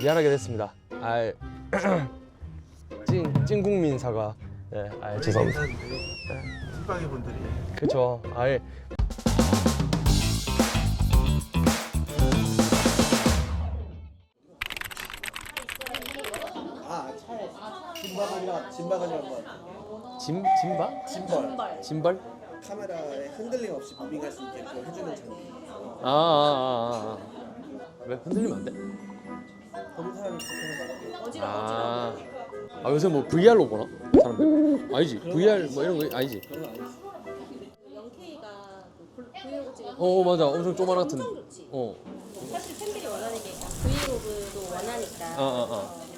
미안하게 됐습니다. 아, 찐 찐국민 사과. 네, 아 죄송합니다. 찐빵이 분들이 그렇죠. 아 차에 짐바가지가 짐바가지가 뭐짐 짐바? 짐벌 짐벌? 카메라에 흔들림 없이 무빙할 수 있게끔 해주는 장비 아, 아, 아, 아. 왜 흔들리면 안 돼? 아, 아 요새 뭐 VR로 보나? 사람들? 아니지. VR 뭐 이런 거 아니지. 그런 거 아니지 0K가 그 브이로그 찍을 때어 맞아. 엄청 조그만 같은. 엄청 좋지. 어. 사실 팬들이 원하는 게 브이로그도 원하니까. 어, 어, 어.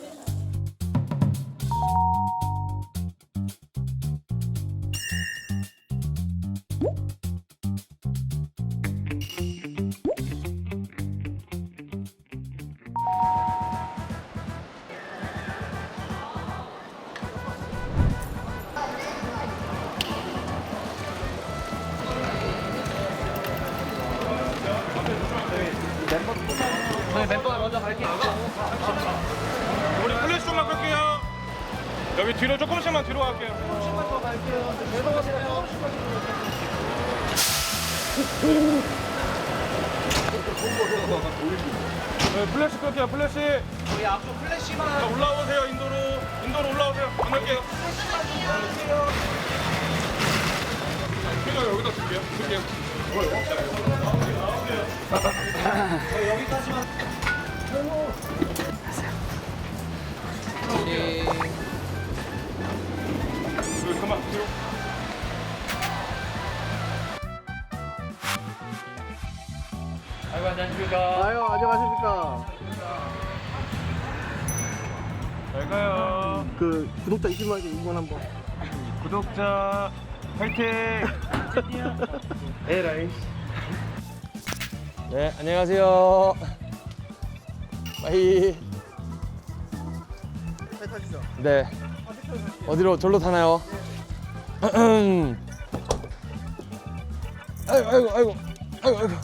여기 뒤로 조금씩만 뒤로 갈게요. 네, 플래시 끌게요. 플래시. 우리 앞으로 플래시만. 올라오세요. 인도로. 인도로 올라오세요. 안 갈게요. 그냥 여기다 줄게요. 줄게요. 여기 그만 뒤로. 아유 안녕하십니까 잘 가요. 그 구독자 20만개 응원 한번 구독자 화이팅! 에라이. 네, 안녕하세요. 빠이. 잘 타시죠 네. 어디로 절로 타나요? 아이고 아이고 아이고 아이고 아이고.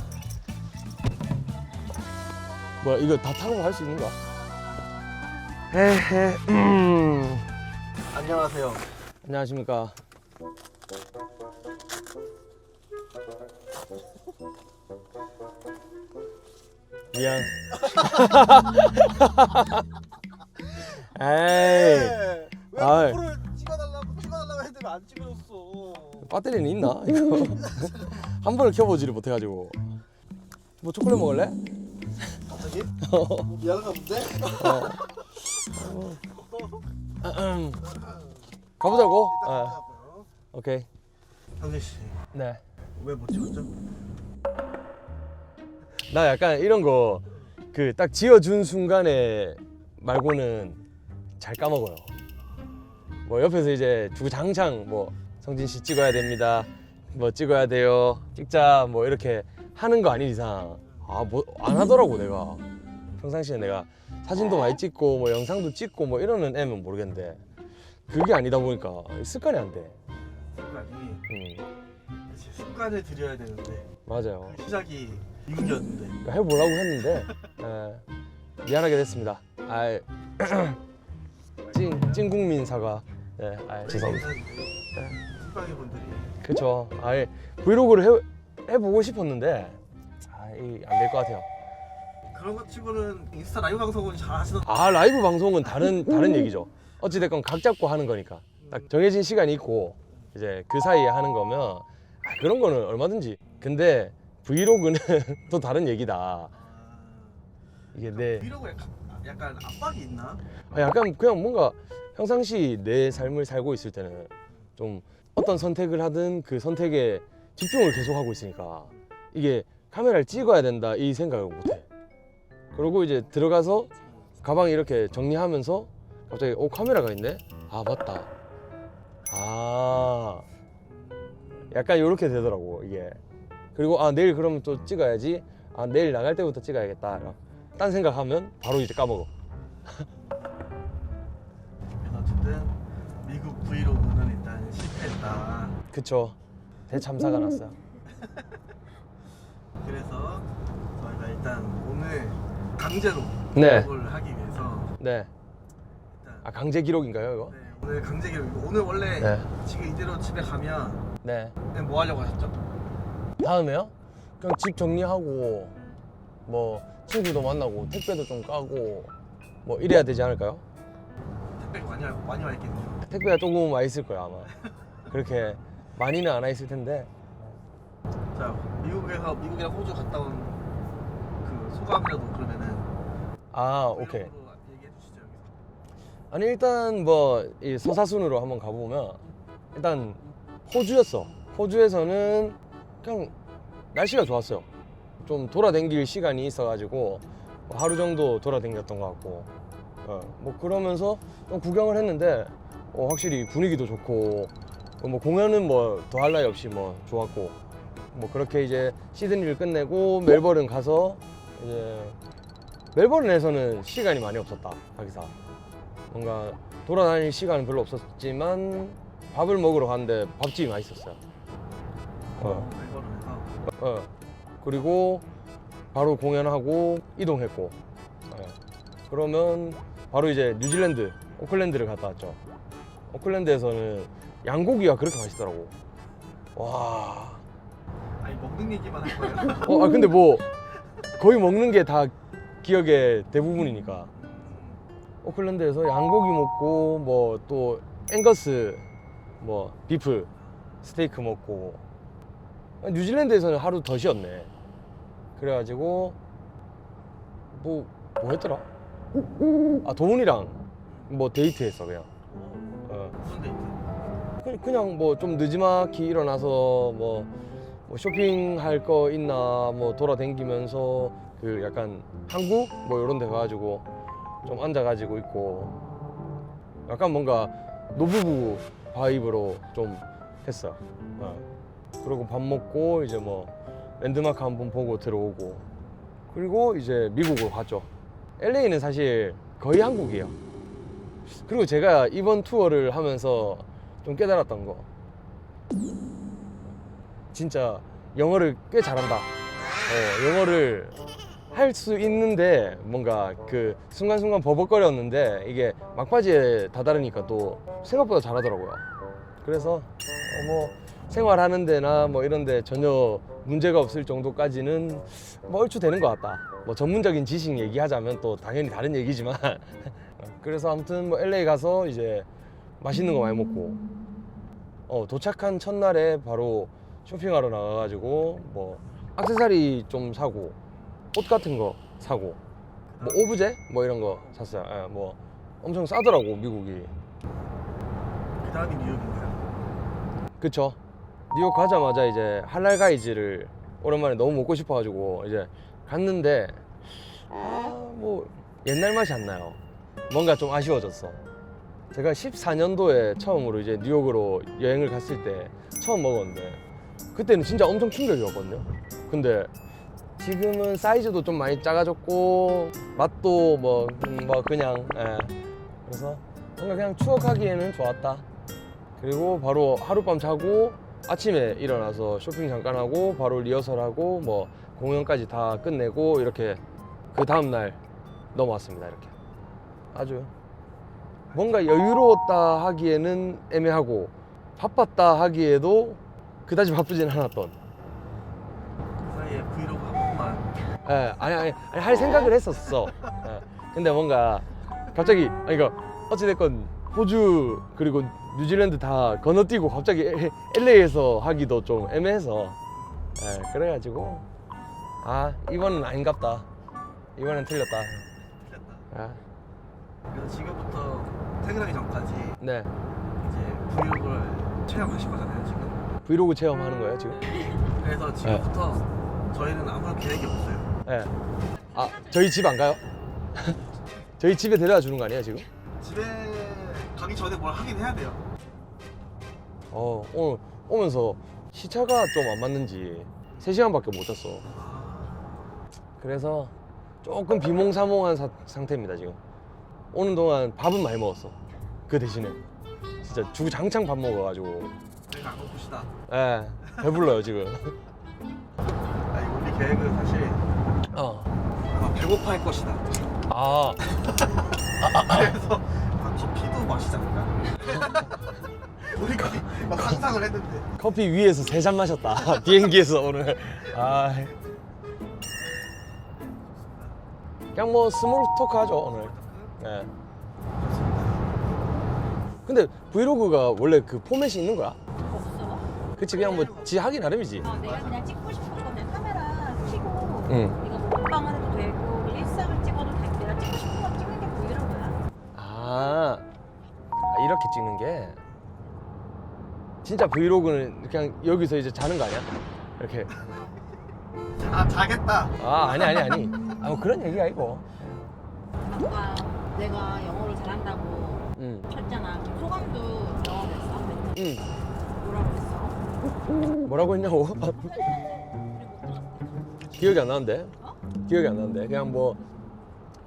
뭐야 이거 다 타고 갈 수 있는가? 에헤. 음. 안녕하세요 안녕하십니까. 미안. 에이. 네. 왜 아이. 프로를 찍어달라고 찍어달라고 했는데 안 찍어줬어 배터리는 있나? 이거 한 번을 켜보지를 못해가지고. 뭐 초콜릿 먹을래? 갑자기? 미안한가 본데? 음. 가보자고. 일단 아, 가자고요 오케이. 형재 씨 네. 왜못 찍었죠? 나 약간 이런 거 그 딱 지어준 순간에 말고는 잘 까먹어요. 뭐 옆에서 이제 주구장창 뭐 성진 씨 찍어야 됩니다. 뭐 찍어야 돼요. 찍자 뭐 이렇게 하는 거 아닌 이상 아 뭐 안 하더라고 내가 평상시에 내가 사진도 많이 찍고 뭐 영상도 찍고 뭐 이러는 애면 모르겠는데 그게 아니다 보니까 습관이 안 돼. 습관이 음, 이제 습관을 들여야 되는데 맞아요. 시작이 미국이었는데 그러니까 해보려고 했는데 에, 미안하게 됐습니다. 아, 찐 찐국민 사과. 네, 아, 죄송합니다. 분들이 그렇죠. 아예 브이로그를 해 해보고 싶었는데 아안될 것 같아요. 그런 것 치고는 인스타 라이브 방송은 잘 하시던 아 라이브 방송은 다른 다른 얘기죠. 어찌 됐건 각 잡고 하는 거니까 딱 정해진 시간이 있고 이제 그 사이에 하는 거면 아, 그런 거는 얼마든지. 근데 브이로그는 또 다른 얘기다. 이게 내 브이로그에 가- 약간 압박이 있나? 아, 약간 그냥 뭔가 평상시 내 삶을 살고 있을 때는 좀 어떤 선택을 하든 그 선택에 집중을 계속 하고 있으니까 이게 카메라를 찍어야 된다 이 생각을 못해. 그리고 이제 들어가서 가방 이렇게 정리하면서 갑자기 오 카메라가 있네. 아 맞다. 아 약간 이렇게 되더라고 이게. 그리고 아 내일 그러면 또 찍어야지. 아 내일 나갈 때부터 찍어야겠다. 딴 생각하면 바로 이제 까먹어. 그쵸. 대참사가 났어요. 그래서 저희가 일단 오늘 강제로 네. 브이로그를 하기 위해서 네. 일단 아 강제 기록인가요 이거? 네, 오늘 강제 기록 오늘 원래 네. 지금 이대로 집에 가면 네. 그냥 뭐 하려고 하셨죠? 다음에요? 그냥 집 정리하고 뭐 친구도 만나고 택배도 좀 까고 뭐 이래야 되지 않을까요? 택배가 많이 와- 많이 와 있겠네요. 택배가 조금 와 있을 거야 아마. 그렇게 많이는 안 와 있을 텐데. 자 미국에서 미국이랑 호주 갔다 온 그 소감이라도 그러면은 아 오케이. 얘기해 주시죠 여기서. 아니 일단 뭐 이 서사순으로 한번 가보면 일단 호주였어. 호주에서는 그냥 날씨가 좋았어요. 좀 돌아다닐 시간이 있어가지고 뭐 하루 정도 돌아다녔던 것 같고, 어, 뭐 그러면서 좀 구경을 했는데 어, 확실히 분위기도 좋고 어, 뭐 공연은 뭐 더할 나위 없이 뭐 좋았고 뭐 그렇게 이제 시드니를 끝내고 멜버른 가서 이제 멜버른에서는 시간이 많이 없었다 가기사. 뭔가 돌아다닐 시간은 별로 없었지만 밥을 먹으러 갔는데 밥집이 맛있었어요. 어, 멜버른에서 어. 그리고 바로 공연하고 이동했고. 예. 그러면 바로 이제 뉴질랜드, 오클랜드를 갔다 왔죠. 오클랜드에서는 양고기가 그렇게 맛있더라고. 와. 아니 먹는 얘기만 할 거예요. 어, 아 근데 뭐 거의 먹는 게 다 기억의 대부분이니까. 오클랜드에서 양고기 먹고 뭐 또 앵거스 뭐 비프 스테이크 먹고 아, 뉴질랜드에서는 하루 더 쉬었네 그래가지고 뭐 뭐 했더라 아 도훈이랑 뭐 데이트했어 그냥 어. 무슨 데이트? 그- 그냥 뭐 좀 늦지막히 일어나서 뭐, 뭐 쇼핑할 거 있나 뭐 돌아다니면서 그 약간 한국 뭐 이런 데 가가지고 좀 앉아가지고 있고 약간 뭔가 노부부 바이브로 좀 했어. 어. 그리고 밥 먹고 이제 뭐 랜드마크 한 번 보고 들어오고 그리고 이제 미국으로 갔죠. LA는 사실 거의 한국이에요. 그리고 제가 이번 투어를 하면서 좀 깨달았던 거. 진짜 영어를 꽤 잘한다. 어, 영어를 할 수 있는데 뭔가 그 순간순간 버벅거렸는데 이게 막바지에 다다르니까 또 생각보다 잘하더라고요. 그래서 어, 뭐 생활하는 데나 뭐 이런 데 전혀 문제가 없을 정도까지는 뭐 얼추 되는 것 같다. 뭐 전문적인 지식 얘기하자면 또 당연히 다른 얘기지만. 그래서 아무튼 뭐 LA 가서 이제 맛있는 거 많이 먹고 어, 도착한 첫날에 바로 쇼핑하러 나가가지고 뭐 액세서리 좀 사고 옷 같은 거 사고 뭐 오브제 뭐 이런 거 샀어요. 예, 뭐 엄청 싸더라고 미국이. 그 다음이 뉴욕인가요? 그쵸? 뉴욕 가자마자 이제 할랄 가이즈를 오랜만에 너무 먹고 싶어가지고 이제 갔는데 아 뭐 옛날 맛이 안 나요. 뭔가 좀 아쉬워졌어. 제가 14년도에 처음으로 이제 뉴욕으로 여행을 갔을 때 처음 먹었는데 그때는 진짜 엄청 충격이었거든요. 근데 지금은 사이즈도 좀 많이 작아졌고 맛도 뭐, 음, 뭐 그냥 예. 그래서 뭔가 그냥 추억하기에는 좋았다. 그리고 바로 하룻밤 자고 아침에 일어나서 쇼핑 잠깐 하고 바로 리허설하고 뭐 공연까지 다 끝내고 이렇게 그 다음 날 넘어왔습니다 이렇게 아주 뭔가 여유로웠다 하기에는 애매하고 바빴다 하기에도 그다지 바쁘진 않았던 그 사이에 브이로그 한 번만 예, 아니, 아니, 아니, 할 생각을 했었어. 예. 근데 뭔가 갑자기, 아니, 그러니까 어찌됐건 호주 그리고 뉴질랜드 다 건너뛰고 갑자기 LA에서 하기도 좀 애매해서. 예, 그래가지고, 아, 이번은 아닌갑다. 이번엔 틀렸다. 틀렸다. 아, 그래서 지금부터 퇴근하기 전까지 네. 이제 브이로그를 촬영하실 거잖아요 지금. 브이로그 체험하는 거예요, 지금? 그래서 지금부터 저희는 아무런 계획이 없어요. 예. 아, 저희 집 안 가요? 저희 집에 데려다 주는 거 아니에요, 지금? 집에 가기 전에 뭘 하긴 해야 돼요. 어, 오늘 오면서 시차가 좀 안 맞는지 3시간밖에 못 잤어. 그래서 조금 비몽사몽한 사- 상태입니다, 지금. 오는 동안 밥은 많이 먹었어. 그 대신에. 진짜 주장창 밥 먹어가지고. 저희가 안 고프시다. 예, 배불러요, 지금. 아니 우리 계획은 사실 어. 아마 배고파할 것이다. 아. 아, 그래서 아, 커피도 마시지 않을까? 우리가 막 상상을 했는데 커피 위에서 세 잔 마셨다. 비행기에서 오늘. 아. 그냥 뭐 스몰 토크 하죠 오늘. 네. 근데 브이로그가 원래 그 포맷이 있는 거야? 없어. 그치 그냥 뭐 지 하기 나름이지. 어, 내가 그냥 찍고 싶은 거 그냥 카메라 켜고 응. 이거 뭐 먹방을 해도 되고 일상을 찍어도 되고 내가 찍고 싶은 거 찍는 게 브이로그야. 아, 아, 이렇게 찍는 게 진짜 브이로그는 그냥 여기서 이제 자는 거 아니야? 이렇게. 아 자겠다 아 아니 아니 아니. 아뭐 그런 얘기가 아니고. 아까 내가 영어를 잘한다고 응. 했잖아. 소감도 했어? 응. 뭐라고 했어? 뭐라고 했냐고? 기억이 안 나는데. 어? 기억이 안 나는데. 그냥 뭐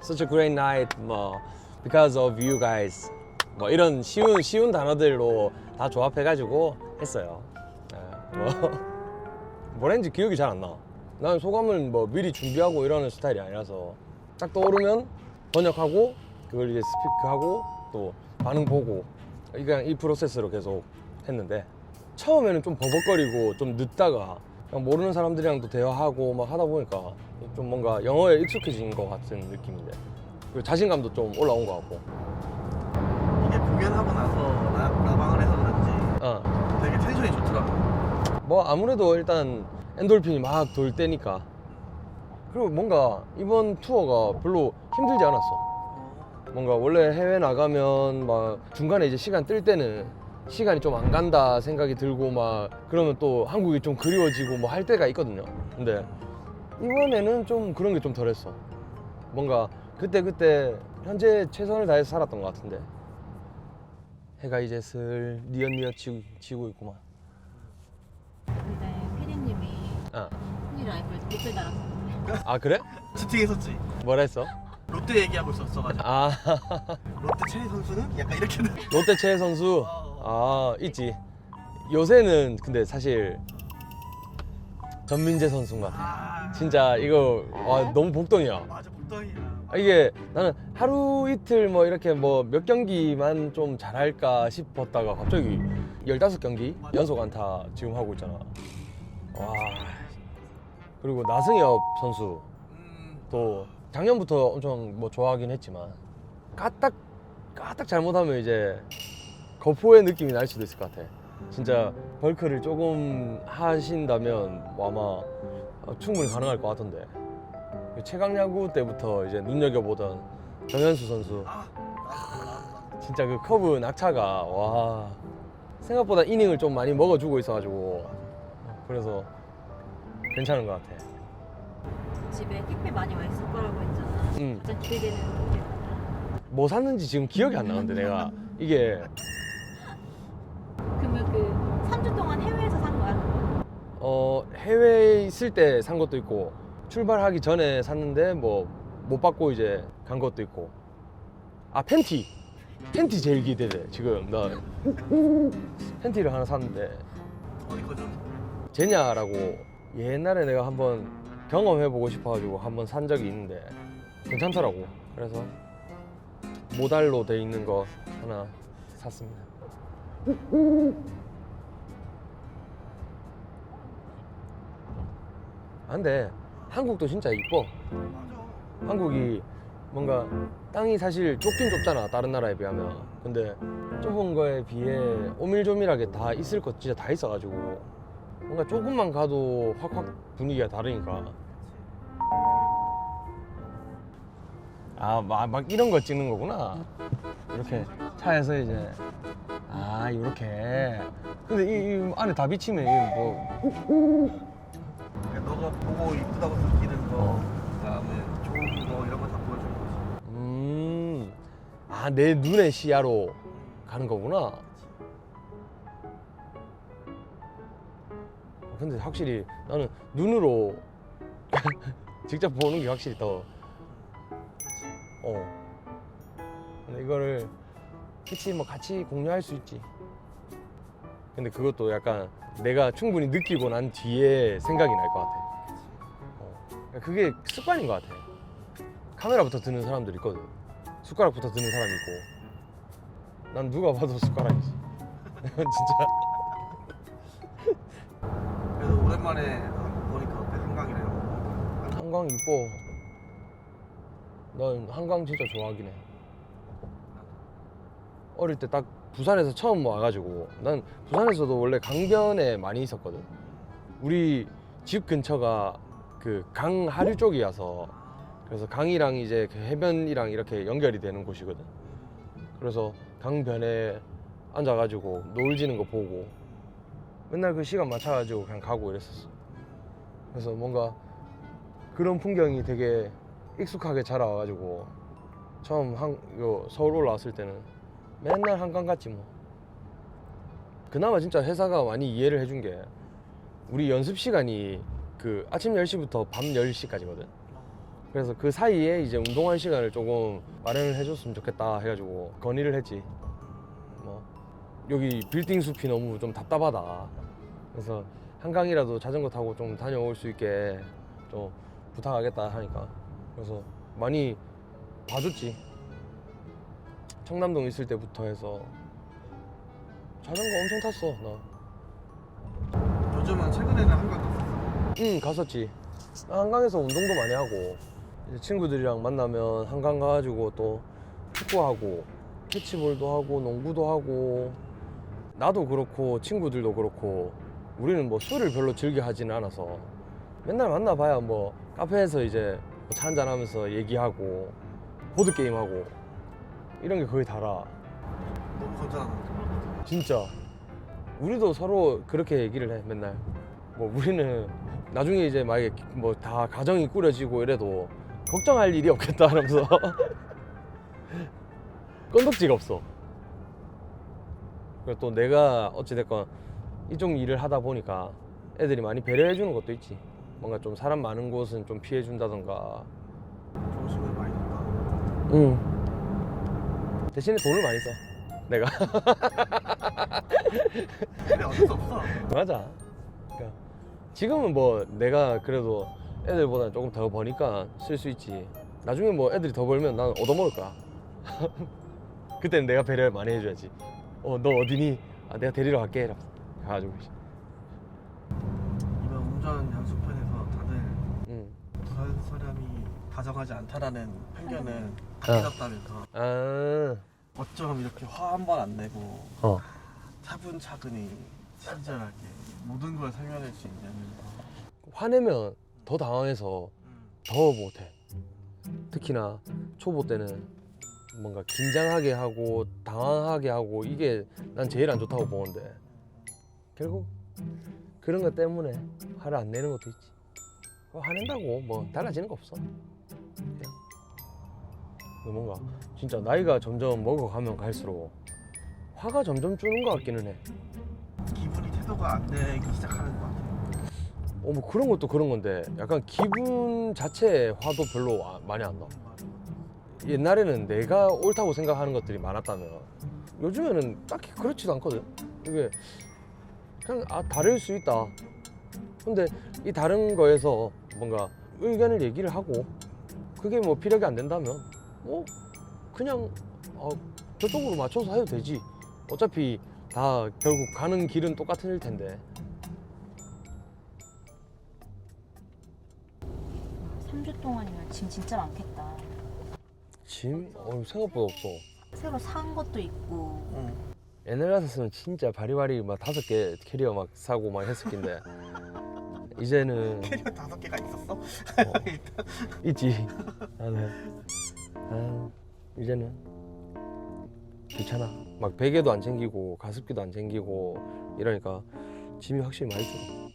such a great night 뭐 because of you guys 뭐 이런 쉬운 쉬운 단어들로 다 조합해 가지고 했어요. 예, 뭐 뭐랬는지 기억이 잘 안 나. 나는 소감을 뭐 미리 준비하고 이러는 스타일이 아니라서 딱 떠오르면 번역하고 그걸 이제 스피크하고 또 반응 보고 그냥 이 프로세스로 계속 했는데 처음에는 좀 버벅거리고 좀 늦다가 모르는 사람들이랑도 대화하고 막 하다 보니까 좀 뭔가 영어에 익숙해진 것 같은 느낌인데 그리고 자신감도 좀 올라온 것 같고. 이게 공연하고 나서 나, 나방을 해서 그런지 어. 되게 텐션이 좋더라고 뭐 아무래도 일단 엔돌핀이 막 돌 때니까. 그리고 뭔가 이번 투어가 별로 힘들지 않았어 뭔가 원래 해외 나가면 막 중간에 이제 시간 뜰 때는 시간이 좀 안 간다 생각이 들고 막 그러면 또 한국이 좀 그리워지고 뭐 할 때가 있거든요. 근데 이번에는 좀 그런 게 좀 덜했어. 뭔가 그때 그때 현재 최선을 다해서 살았던 것 같은데 해가 이제 슬 니엇니엇 지고, 지고 있구만. 근데 피디님이 아, 흔히 라이브를 댓글 달았었는데 아 그래? 채팅했었지 뭐라 했어? 롯데 얘기하고 있었어가지고 아 롯데 최 선수는 약간 이렇게 롯데 최 선수 아 있지. 요새는 근데 사실 전민재 선수인 것 같아. 아 진짜 이거 와, 너무 복덩이야. 맞아 복덩이야 아, 이게 나는 하루 이틀 뭐 이렇게 뭐 몇 경기만 좀 잘할까 싶었다가 갑자기 15경기 연속 안타 지금 하고 있잖아. 와. 그리고 나승엽 선수 음, 또 작년부터 엄청 뭐 좋아하긴 했지만 까딱 까딱 잘못하면 이제 거포의 느낌이 날 수도 있을 것 같아. 진짜 벌크를 조금 하신다면 뭐 아마 어, 충분히 가능할 것 같던데. 최강 야구 때부터 이제 눈여겨보던 정현수 선수 아 진짜 그 커브 낙차가 와 생각보다 이닝을 좀 많이 먹어주고 있어가지고 그래서 괜찮은 것 같아. 집에 택배 많이 와 있을 거라고 했잖아. 음. 가장 기대되는 게 뭐야? 뭐 샀는지 지금 기억이 안 나는데 내가 이게 그러면 그 3주 동안 해외에서 산 거야? 어 해외에 있을 때 산 것도 있고 출발하기 전에 샀는데 뭐 못 받고 이제 간 것도 있고 아 팬티 팬티 제일 기대돼 지금 나 팬티를 하나 샀는데 어디 거죠? 제냐라고 옛날에 내가 한번 경험해보고 싶어가지고 한번 산 적이 있는데 괜찮더라고. 그래서 모달로 돼 있는 거 하나 샀습니다. 아, 근데 한국도 진짜 이뻐. 한국이 뭔가 땅이 사실 좁긴 좁잖아 다른 나라에 비하면. 근데 좁은 거에 비해 오밀조밀하게 다 있을 것 진짜 다 있어가지고 뭔가 조금만 가도 확확 분위기가 다르니까 아막 이런 거 찍는 거구나. 이렇게 차에서 이제. 아 이렇게. 근데 이, 이 안에 다 비치면 이게 뭐 너가 보고 이쁘다고 느끼는 거 어. 그다음에 좋은 거 이런 거 다 보여주는 거지. 음, 아, 내 눈의 시야로 가는 거구나. 근데 확실히 나는 눈으로 직접 보는 게 확실히 더, 어. 근데 이거를, 그치, 뭐 같이 공유할 수 있지. 근데 그것도 약간 내가 충분히 느끼고 난 뒤에 생각이 날 것 같아. 어. 그게 습관인 것 같아. 카메라부터 드는 사람들 있거든. 숟가락부터 드는 사람이 있고 난 누가 봐도 숟가락이지 진짜 그래도 오랜만에? 한강 이뻐. 난 한강 진짜 좋아하긴 해. 어릴 때 딱 부산에서 처음 와가지고. 난 부산에서도 원래 강변에 많이 있었거든. 우리 집 근처가 그 강 하류 쪽이어서. 그래서 강이랑 이제 그 해변이랑 이렇게 연결이 되는 곳이거든. 그래서 강변에 앉아가지고 노을 지는 거 보고. 맨날 그 시간 맞춰가지고 그냥 가고 이랬었어. 그래서 뭔가 그런 풍경이 되게 익숙하게 자라와가지고 처음 한, 요 서울 올라왔을 때는 맨날 한강 갔지 뭐. 그나마 진짜 회사가 많이 이해를 해준 게 우리 연습 시간이 그 아침 10시부터 밤 10시까지거든? 그래서 그 사이에 이제 운동할 시간을 조금 마련을 해줬으면 좋겠다 해가지고 건의를 했지. 뭐 여기 빌딩 숲이 너무 좀 답답하다. 그래서 한강이라도 자전거 타고 좀 다녀올 수 있게 좀 부탁하겠다 하니까. 그래서 많이 봐줬지. 청남동 있을 때부터 해서. 자전거 엄청 탔어 나. 요즘은 최근에는 한강 갔어. 응 갔었지. 나 한강에서 운동도 많이 하고. 이제 친구들이랑 만나면 한강 가가지고 또 축구하고 캐치볼도 하고 농구도 하고. 나도 그렇고 친구들도 그렇고. 우리는 뭐 술을 별로 즐겨 하지는 않아서 맨날 만나봐야 뭐 카페에서 이제 뭐차 한잔 하면서 얘기하고 보드게임 하고 이런 게 거의 다라. 너무 건전하다. 진짜. 우리도 서로 그렇게 얘기를 해 맨날. 뭐 우리는 나중에 이제 만약에 뭐 다 가정이 꾸려지고 이래도 걱정할 일이 없겠다 하면서. 건덕지가 없어. 그리고 또 내가 어찌됐건 이쪽 일을 하다 보니까 애들이 많이 배려해 주는 것도 있지 뭔가 좀 사람 많은 곳은 좀 피해 준다던가 친구들 많이 줬다. 응 대신에 돈을 많이 써 내가 근데 어쩔 수 없어. 맞아. 그러니까 지금은 뭐 내가 그래도 애들보다 조금 더 버니까 쓸 수 있지. 나중에 뭐 애들이 더 벌면 난 얻어먹을 거야. 그때는 내가 배려를 많이 해줘야지. 어, 너 어디니? 아, 내가 데리러 갈게. 이러면서 가가지고 운전 연습편에서 다들 응. 부산 사람이 다정하지 않다라는 편견은 아. 바뀌었다면서 아, 어쩜 이렇게 화 한 번 안 내고 어. 차분차근히 친절하게 모든 걸 설명할 수 있냐면서 화내면 더 당황해서 더 못해. 특히나 초보 때는 뭔가 긴장하게 하고 당황하게 하고 이게 난 제일 안 좋다고 보는데 결국 그런 것 때문에 화를 안 내는 것도 있지. 뭐 화낸다고 뭐 달라지는 거 없어. 그냥 뭔가 진짜 나이가 점점 먹어가면 갈수록 화가 점점 주는 것 같기는 해. 기분이 태도가 안 되기 시작하는 것 같아요. 어 뭐 그런 것도 그런 건데 약간 기분 자체에 화도 별로 아- 많이 안 나. 옛날에는 내가 옳다고 생각하는 것들이 많았다면 요즘에는 딱히 그렇지도 않거든. 이게 그냥 아 다를 수 있다. 근데 이 다른 거에서 뭔가 의견을 얘기를 하고 그게 뭐 피력이 안 된다면 뭐 그냥 어, 저쪽으로 맞춰서 해도 되지. 어차피 다 결국 가는 길은 똑같을 텐데. 3주 동안이면 짐 진짜 많겠다. 짐? 어, 생각보다 없어. 새로 산 것도 있고 응. 같았으면 진짜 바리바리 막 다섯 개 캐리어 막 사고 막 했을 낀데 이제는 캐리어 다섯 개가 있었어? 어, 있지. 나는 아, 이제는 귀찮아. 막 베개도 안 챙기고 가습기도 안 챙기고 이러니까 짐이 확실히 많이 줄어.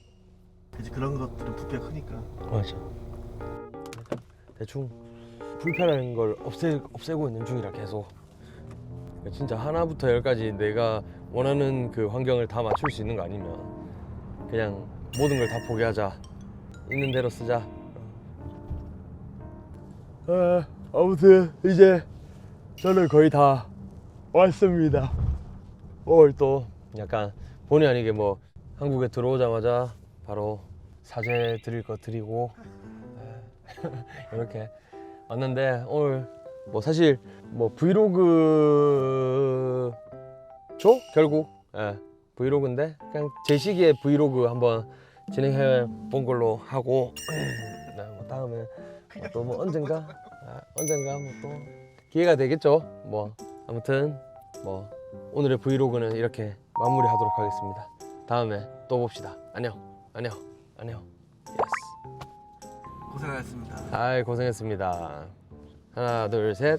이제 그런 것들은 부피가 크니까 맞아. 대충 불편한 걸 없애 없애고 있는 중이라 계속. 진짜 하나부터 열까지 내가 원하는 그 환경을 다 맞출 수 있는 거 아니면 그냥 모든 걸 다 포기하자. 있는 대로 쓰자. 아, 아무튼 이제 저는 거의 다 왔습니다. 오늘 또 약간 본의 아니게 뭐 한국에 들어오자마자 바로 사죄 드릴 거 드리고 이렇게 왔는데 오늘 뭐 사실 뭐 브이로그죠 결국 예 브이로그인데 그냥 제 시기에 브이로그 한번 진행해 본 걸로 하고 네, 뭐 다음에 또 뭐 언젠가 아, 언젠가 뭐 또 기회가 되겠죠. 뭐 아무튼 뭐 오늘의 브이로그는 이렇게 마무리하도록 하겠습니다. 다음에 또 봅시다. 안녕 안녕 안녕. 예스 고생하셨습니다. 아이 고생했습니다. 하나 둘 셋